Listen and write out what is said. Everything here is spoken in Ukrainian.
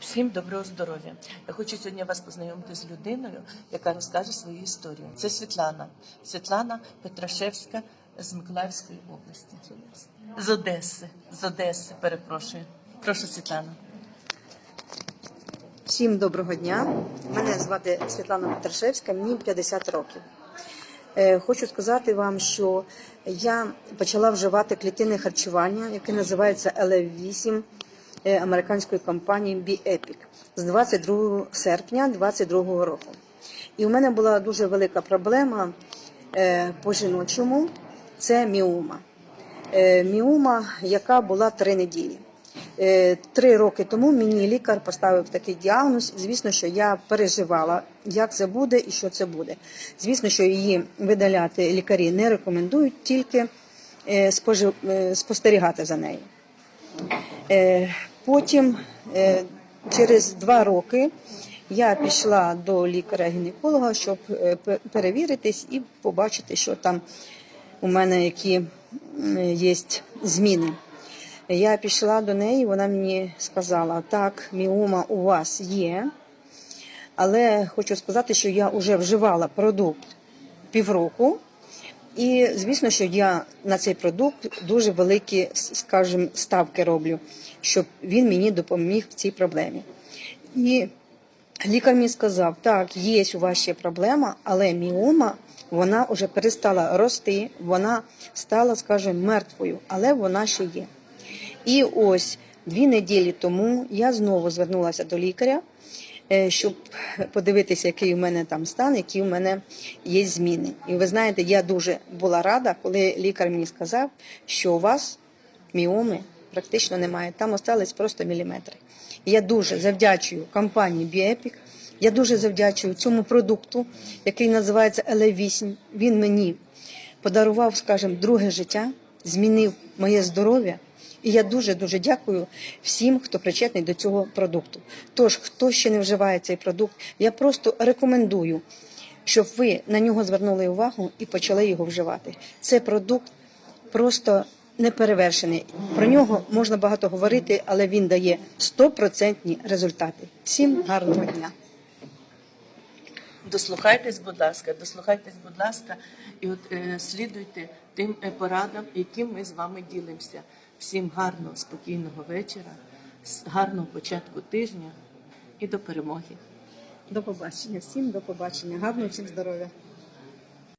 Всім доброго здоров'я. Я хочу сьогодні вас познайомити з людиною, яка розкаже свою історію. Це Світлана. Світлана Петрашевська з Миколаївської області. З Одеси. З Одеси, перепрошую. Прошу, Світлана. Всім доброго дня. Мене звати Світлана Петрашевська, мені 50 років. Е, Хочу сказати вам, що я почала вживати клітинне харчування, яке називається LF8 е, американської компанії B-Epic з 22 серпня 2022 року. І у мене була дуже велика проблема е, по жіночому це міома. Е, Міома, яка була три неділі. Е, Три роки тому мені лікар поставив такий діагноз. Звісно, що я переживала, як це буде і що це буде. Звісно, що її видаляти лікарі не рекомендують, тільки е, е, спостерігати за нею. Потім, е, через два роки, я пішла до лікаря-гінеколога, щоб е, перевіритись і побачити, що там у мене які є зміни. Я пішла до неї, вона мені сказала: так, міома у вас є, але хочу сказати, що я вже вживала продукт півроку. І звісно, що я на цей продукт дуже великі, скажімо, ставки роблю, щоб він мені допоміг в цій проблемі. І лікар мені сказав: так, є у вас ще проблема, але міома вона вже перестала рости, вона стала, скажімо, мертвою, але вона ще є. І ось дві неділі тому я знову звернулася до лікаря, щоб подивитися, який у мене там стан, які у мене є зміни. І ви знаєте, я дуже була рада, коли лікар мені сказав, що у вас міоми практично немає. Там остались просто міліметри. Я дуже завдячую компанії Біепік. Я дуже завдячую цьому продукту, який називається Елевісінь. Він мені подарував, скажімо, друге життя, змінив моє здоров'я. І я дуже дуже дякую всім, хто причетний до цього продукту. Тож, хто ще не вживає цей продукт, я просто рекомендую, щоб ви на нього звернули увагу і почали його вживати. Це продукт просто неперевершений. Про нього можна багато говорити, але він дає стопроцентні результати. Всім гарного дня! Дослухайтесь, будь ласка, дослухайтесь, будь ласка, і от е, слідуйте тим е, порадам, яким ми з вами ділимося. Всім гарного, спокійного вечора, гарного початку тижня і до перемоги. До побачення, всім до побачення, гарного всім здоров'я.